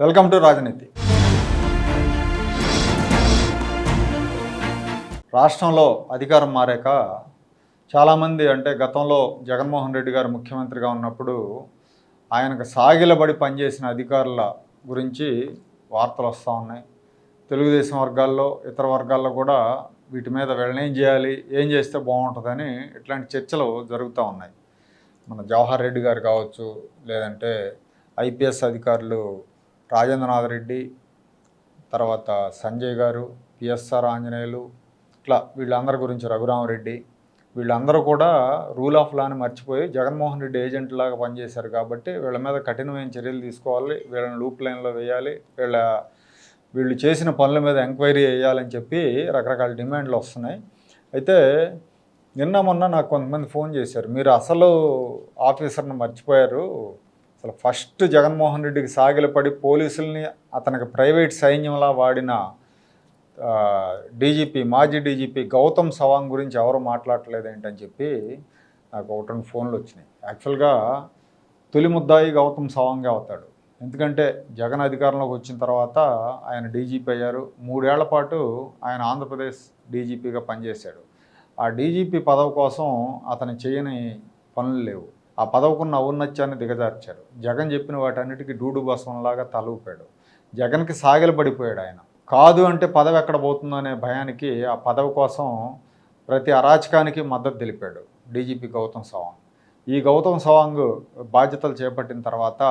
Welcome to రాజనీతి. రాష్ట్రంలో అధికారం మారాక చాలామంది అంటే గతంలో జగన్మోహన్ రెడ్డి గారు ముఖ్యమంత్రిగా ఉన్నప్పుడు ఆయనకు సాగిలబడి పనిచేసిన అధికారుల గురించి వార్తలు వస్తూ ఉన్నాయి. తెలుగుదేశం వర్గాల్లో ఇతర వర్గాల్లో కూడా వీటి మీద వెళ్ళనేం చేయాలి ఏం చేస్తే బాగుంటుందని ఇట్లాంటి చర్చలు జరుగుతూ ఉన్నాయి. మన జవహర్ రెడ్డి గారు కావచ్చు లేదంటే ఐపీఎస్ అధికారులు రాజేంద్రనాథ్ రెడ్డి తర్వాత సంజయ్ గారు పిఎస్ఆర్ ఆంజనేయులు ఇట్లా వీళ్ళందరి గురించి రఘురామరెడ్డి వీళ్ళందరూ కూడా రూల్ ఆఫ్ లాని మర్చిపోయి జగన్మోహన్ రెడ్డి ఏజెంట్ లాగా పనిచేశారు కాబట్టి వీళ్ళ మీద కఠినమైన చర్యలు తీసుకోవాలి వీళ్ళని లూప్ లైన్లో వేయాలి వీళ్ళ వీళ్ళు చేసిన పనుల మీద ఎంక్వైరీ వేయాలని చెప్పి రకరకాల డిమాండ్లు వస్తున్నాయి. అయితే నిన్న మొన్న నాకు కొంతమంది ఫోన్ చేశారు మీరు అసలు ఆఫీసర్ని మర్చిపోయారు అసలు ఫస్ట్ జగన్మోహన్ రెడ్డికి సాగిలపడి పోలీసుల్ని అతనికి ప్రైవేట్ సైన్యంలా వాడిన డీజీపీ మాజీ డీజీపీ గౌతమ్ సవాంగ్ గురించి ఎవరు మాట్లాడట్లేదు ఏంటని చెప్పి నాకు ఒకటి రెండు ఫోన్లు వచ్చినాయి. యాక్చువల్గా తొలి ముద్దాయి గౌతమ్ సవాంగే అవుతాడు. ఎందుకంటే జగన్ అధికారంలోకి వచ్చిన తర్వాత ఆయన డీజీపీ అయ్యారు. మూడేళ్ళ పాటు ఆయన ఆంధ్రప్రదేశ్ డీజీపీగా పనిచేశాడు. ఆ డీజీపీ పదవి కోసం అతను చేయని పనులు లేవు. ఆ పదవుకున్న ఔన్నత్యాన్ని దిగజార్చారు జగన్ చెప్పిన వాటన్నిటికీ డూడు బసవంలాగా తలూపాడు. జగన్కి సాగిలపడిపోయాడు ఆయన. కాదు అంటే పదవి ఎక్కడ పోతుందో అనే భయానికి ఆ పదవి కోసం ప్రతి అరాచకానికి మద్దతు తెలిపాడు డీజీపీ గౌతమ్ సవాంగ్. ఈ గౌతమ్ సవాంగ్ బాధ్యతలు చేపట్టిన తర్వాత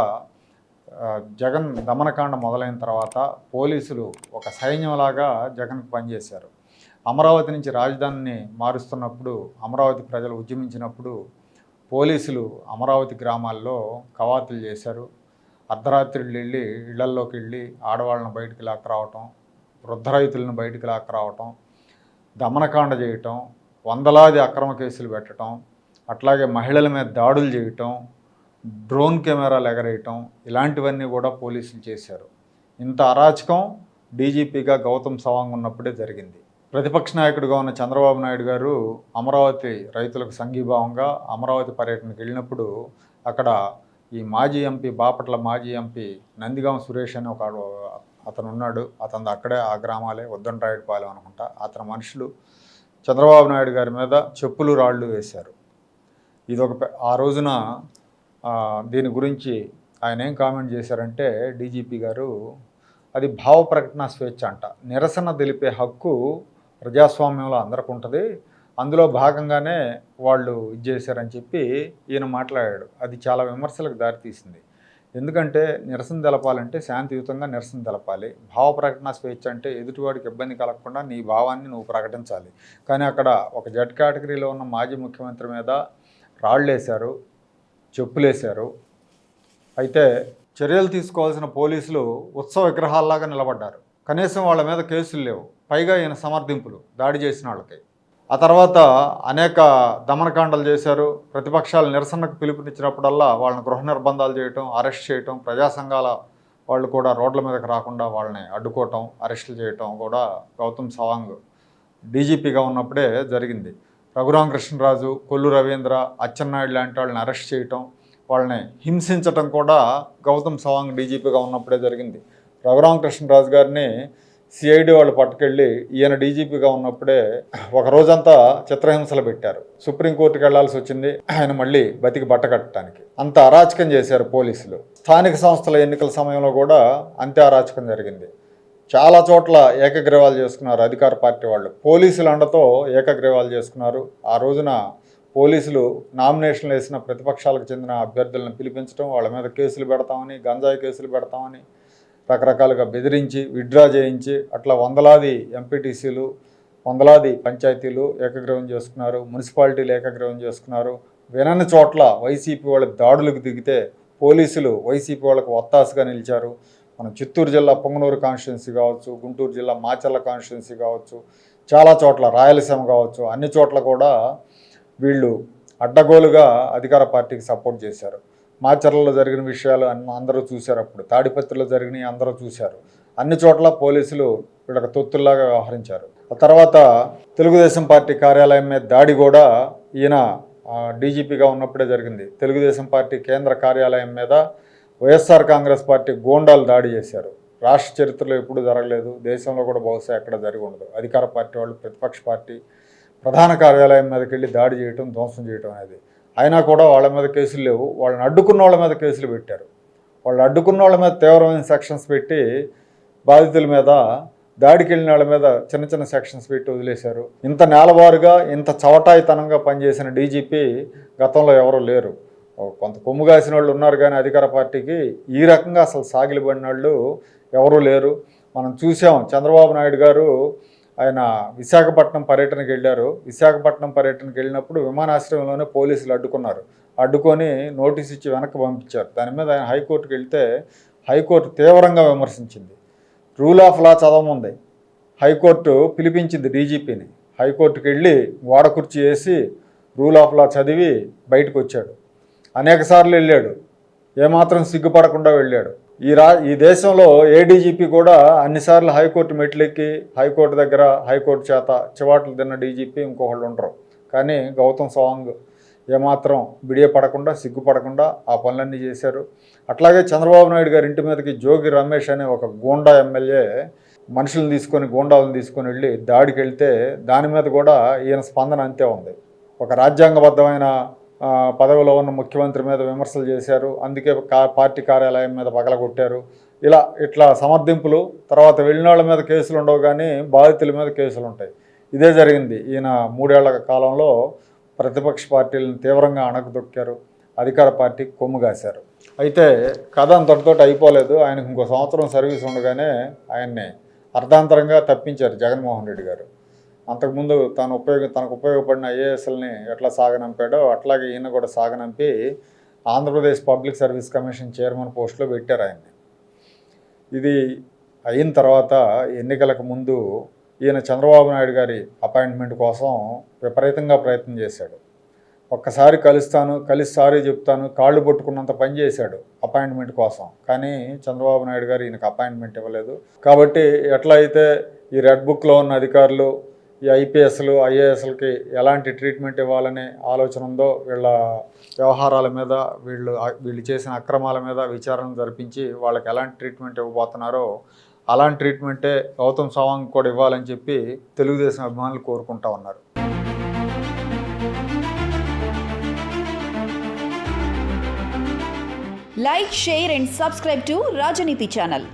జగన్ దమనకాండ మొదలైన తర్వాత పోలీసులు ఒక సైన్యంలాగా జగన్కి పనిచేశారు. అమరావతి నుంచి రాజధానిని మారుస్తున్నప్పుడు అమరావతి ప్రజలు ఉద్యమించినప్పుడు పోలీసులు అమరావతి గ్రామాల్లో కవాతులు చేశారు. అర్ధరాత్రులు వెళ్ళి ఇళ్ళల్లోకి వెళ్ళి ఆడవాళ్ళని బయటికి లాక్కరావటం వృద్ధ రైతులను బయటికి లాక్కరావటం దమనకాండ చేయటం వందలాది అక్రమ కేసులు పెట్టడం అట్లాగే మహిళల మీద దాడులు చేయటం డ్రోన్ కెమెరాలు ఎగరేయటం ఇలాంటివన్నీ కూడా పోలీసులు చేశారు. ఇంత అరాచకం డీజీపీగా గౌతమ్ సవాంగ్ ఉన్నప్పుడే జరిగింది. ప్రతిపక్ష నాయకుడిగా ఉన్న చంద్రబాబు నాయుడు గారు అమరావతి రైతులకు సంఘీభావంగా అమరావతి పర్యటనకు వెళ్ళినప్పుడు అక్కడ ఈ మాజీ ఎంపీ బాపట్ల మాజీ ఎంపీ నందిగాం సురేష్ అని ఒక అతను ఉన్నాడు. అతను అక్కడే ఆ గ్రామాలే ఉద్దండరాయుడుపాలెం అనుకుంటా. అతని మనుషులు చంద్రబాబు నాయుడు గారి మీద చెప్పులు రాళ్ళు వేశారు. ఇది ఒక ఆ రోజున దీని గురించి ఆయన ఏం కామెంట్ చేశారంటే డీజీపీ గారు అది భావ ప్రకటన స్వేచ్ఛ అంట. నిరసన తెలిపే హక్కు ప్రజాస్వామ్యంలో అందరికి ఉంటుంది అందులో భాగంగానే వాళ్ళు ఇది చేశారని చెప్పి ఈయన మాట్లాడాడు. అది చాలా విమర్శలకు దారితీసింది ఎందుకంటే నిరసన తెలపాలంటే శాంతియుతంగా నిరసన తెలపాలి. భావ ప్రకటన స్వేచ్ఛ అంటే ఎదుటివాడికి ఇబ్బంది కలగకుండా నీ భావాన్ని నువ్వు ప్రకటించాలి. కానీ అక్కడ ఒక జడ్ కేటగిరీలో ఉన్న మాజీ ముఖ్యమంత్రి మీద రాళ్ళేశారు చెప్పులేశారు. అయితే చర్యలు తీసుకోవాల్సిన పోలీసులు ఉత్సవ విగ్రహాల్లాగా నిలబడ్డారు. కనీసం వాళ్ళ మీద కేసులు లేవు. పైగా ఈయన సమర్థింపులు దాడి చేసిన వాళ్ళకి. ఆ తర్వాత అనేక దమనకాండలు చేశారు. ప్రతిపక్షాలు నిరసనకు పిలుపునిచ్చినప్పుడల్లా వాళ్ళని గృహ నిర్బంధాలు చేయటం అరెస్ట్ చేయటం ప్రజా సంఘాల వాళ్ళు కూడా రోడ్ల మీదకి రాకుండా వాళ్ళని అడ్డుకోవటం అరెస్టులు చేయటం కూడా గౌతమ్ సవాంగ్ డీజీపీగా ఉన్నప్పుడే జరిగింది. రఘురామ కృష్ణరాజు కొల్లు రవీంద్ర అచ్చెన్నాయుడు లాంటి వాళ్ళని అరెస్ట్ చేయటం వాళ్ళని హింసించటం కూడా గౌతమ్ సవాంగ్ డీజీపీగా ఉన్నప్పుడే జరిగింది. రఘురామ కృష్ణరాజు గారిని సిఐడి వాళ్ళు పట్టుకెళ్ళి ఈయన డీజీపీగా ఉన్నప్పుడే ఒక రోజంతా చిత్రహింసలు పెట్టారు. సుప్రీంకోర్టుకి వెళ్ళాల్సి వచ్చింది. ఆయన మళ్ళీ బతికి బట్ట కట్టడానికి. అంత అరాచకం చేశారు పోలీసులు. స్థానిక సంస్థల ఎన్నికల సమయంలో కూడా అంతే అరాచకం జరిగింది. చాలా చోట్ల ఏకగ్రీవాలు చేసుకున్నారు అధికార పార్టీ వాళ్ళు. పోలీసుల అండతో ఏకగ్రీవాలు చేసుకున్నారు. ఆ రోజున పోలీసులు నామినేషన్లు వేసిన ప్రతిపక్షాలకు చెందిన అభ్యర్థులను పిలిపించడం వాళ్ళ మీద కేసులు పెడతామని గంజాయి కేసులు పెడతామని రకరకాలుగా బెదిరించి విత్డ్రా చేయించి అట్లా వందలాది ఎంపీటీసీలు వందలాది పంచాయతీలు ఏకగ్రహం చేసుకున్నారు మున్సిపాలిటీలు ఏకగ్రహం చేసుకున్నారు. వినని చోట్ల వైసీపీ వాళ్ళ దాడులకు దిగితే పోలీసులు వైసీపీ వాళ్ళకు ఒత్తాసుగా నిలిచారు. మన చిత్తూరు జిల్లా పొంగనూరు కాన్స్టిట్యున్సీ కావచ్చు గుంటూరు జిల్లా మాచర్ల కాన్స్టిట్యున్సీ కావచ్చు చాలా చోట్ల రాయలసీమ కావచ్చు అన్ని చోట్ల కూడా వీళ్ళు అడ్డగోలుగా అధికార పార్టీకి సపోర్ట్ చేశారు. మాచర్లలో జరిగిన విషయాలు అందరూ చూశారు అప్పుడు. తాడిపత్రిలో జరిగినవి అందరూ చూశారు. అన్ని చోట్ల పోలీసులు వీళ్ళకి తొత్తుల్లాగా వ్యవహరించారు. ఆ తర్వాత తెలుగుదేశం పార్టీ కార్యాలయం మీద దాడి కూడా ఈయన డీజీపీగా ఉన్నప్పుడే జరిగింది. తెలుగుదేశం పార్టీ కేంద్ర కార్యాలయం మీద వైఎస్ఆర్ కాంగ్రెస్ పార్టీ గోండాలు దాడి చేశారు. రాష్ట్ర చరిత్రలో ఎప్పుడు జరగలేదు. దేశంలో కూడా బహుశా ఎక్కడ జరిగి ఉండదు. అధికార పార్టీ వాళ్ళు ప్రతిపక్ష పార్టీ ప్రధాన కార్యాలయం మీదకి వెళ్ళి దాడి చేయటం ధ్వంసం చేయటం అనేది. అయినా కూడా వాళ్ళ మీద కేసులు లేవు. వాళ్ళని అడ్డుకున్న వాళ్ళ మీద కేసులు పెట్టారు. వాళ్ళు అడ్డుకున్న వాళ్ళ మీద తీవ్రమైన సెక్షన్స్ పెట్టి బాధితుల మీద దాడికి వెళ్ళిన వాళ్ళ మీద చిన్న చిన్న సెక్షన్స్ పెట్టి వదిలేశారు. ఇంత నేలవారుగా ఇంత చవటాయితనంగా పనిచేసిన డీజీపీ గతంలో ఎవరు లేరు. కొంత కొమ్ము కాసిన వాళ్ళు ఉన్నారు కానీ అధికార పార్టీకి ఈ రకంగా అసలు సాగిలిపడిన వాళ్ళు ఎవరూ లేరు. మనం చూసాం చంద్రబాబు నాయుడు గారు ఆయన విశాఖపట్నం పర్యటనకు వెళ్ళారు. విశాఖపట్నం పర్యటనకి వెళ్ళినప్పుడు విమానాశ్రయంలోనే పోలీసులు అడ్డుకున్నారు. అడ్డుకొని నోటీస్ ఇచ్చి వెనక్కి పంపించారు. దాని మీద ఆయన హైకోర్టుకి వెళ్తే హైకోర్టు తీవ్రంగా విమర్శించింది. రూల్ ఆఫ్ లా చదవముంది. హైకోర్టు పిలిపించింది డీజీపీని. హైకోర్టుకు వెళ్ళి గోడ కుర్చీ వేసి రూల్ ఆఫ్ లా చదివి బయటకు వచ్చాడు అనేకసార్లు వెళ్ళాడు. ఏమాత్రం సిగ్గుపడకుండా వెళ్ళాడు. ఈ రా ఈ దేశంలో ఏ డీజీపీ కూడా అన్నిసార్లు హైకోర్టు మెట్లెక్కి హైకోర్టు దగ్గర హైకోర్టు చేత చివాట్లు తిన్న డీజీపీ ఇంకొకళ్ళు ఉండరు. కానీ గౌతమ్ సవాంగ్ ఏమాత్రం బిడియపడకుండా సిగ్గుపడకుండా ఆ పనులన్నీ చేశారు. అట్లాగే చంద్రబాబు నాయుడు గారి ఇంటి మీదకి జోగి రమేష్ అనే ఒక గూండా ఎమ్మెల్యే మనుషులను తీసుకొని గూండాలను తీసుకొని వెళ్ళి దాడికి వెళ్తే దాని మీద కూడా ఈయన స్పందన అంతే ఉంది. ఒక రాజ్యాంగబద్ధమైన పదవిలో ఉన్న ముఖ్యమంత్రి మీద విమర్శలు చేశారు. అందుకే కా పార్టీ కార్యాలయం మీద పగలగొట్టారు. ఇలా ఇట్లా సమర్థింపులు తర్వాత వెళ్ళిన వాళ్ళ మీద కేసులు ఉండవు కానీ బాధితుల మీద కేసులు ఉంటాయి. ఇదే జరిగింది. ఈయన మూడేళ్ళ కాలంలో ప్రతిపక్ష పార్టీలను తీవ్రంగా అణగదొక్కారు. అధికార పార్టీకి కొమ్ము కాశారు అయితే కథ అంతటితో అయిపోలేదు. ఆయనకు ఇంకో సంవత్సరం సర్వీస్ ఉండగానే ఆయన్ని అర్ధాంతరంగా తప్పించారు జగన్మోహన్ రెడ్డి గారు. అంతకుముందు తాను ఉపయోగ తనకు ఉపయోగపడిన ఐఏఎస్ఎల్ని ఎట్లా సాగనంపాడో అట్లాగే ఈయన కూడా సాగనంపి Andhra Pradesh public service commission chairman పోస్టులో పెట్టారు ఆయన్ని. ఇది అయిన తర్వాత ఎన్నికలకు ముందు ఈయన చంద్రబాబు నాయుడు గారి అపాయింట్మెంట్ కోసం విపరీతంగా ప్రయత్నం చేశాడు. ఒక్కసారి కలుస్తాను కలిసి సారీ చెప్తాను కాళ్ళు పట్టుకున్నంత పని చేశాడు అపాయింట్మెంట్ కోసం. కానీ చంద్రబాబు నాయుడు గారు ఈయనకు అపాయింట్మెంట్ ఇవ్వలేదు. కాబట్టి ఎట్లా అయితే ఈ రెడ్ బుక్లో ఉన్న అధికారులు ఈ ఐపీఎస్లు ఐఏఎస్లకి ఎలాంటి ట్రీట్మెంట్ ఇవ్వాలనే ఆలోచన ఉందో వీళ్ళ వ్యవహారాల మీద వీళ్ళు వీళ్ళు చేసిన అక్రమాల మీద విచారణ జరిపించి వాళ్ళకి ఎలాంటి ట్రీట్మెంట్ ఇవ్వబోతున్నారో అలాంటి ట్రీట్మెంటే గౌతమ్ సవాంగ్ కూడా ఇవ్వాలని చెప్పి తెలుగుదేశం అభిమానులు కోరుకుంటా ఉన్నారు. Like share and subscribe to Rajaneeti channel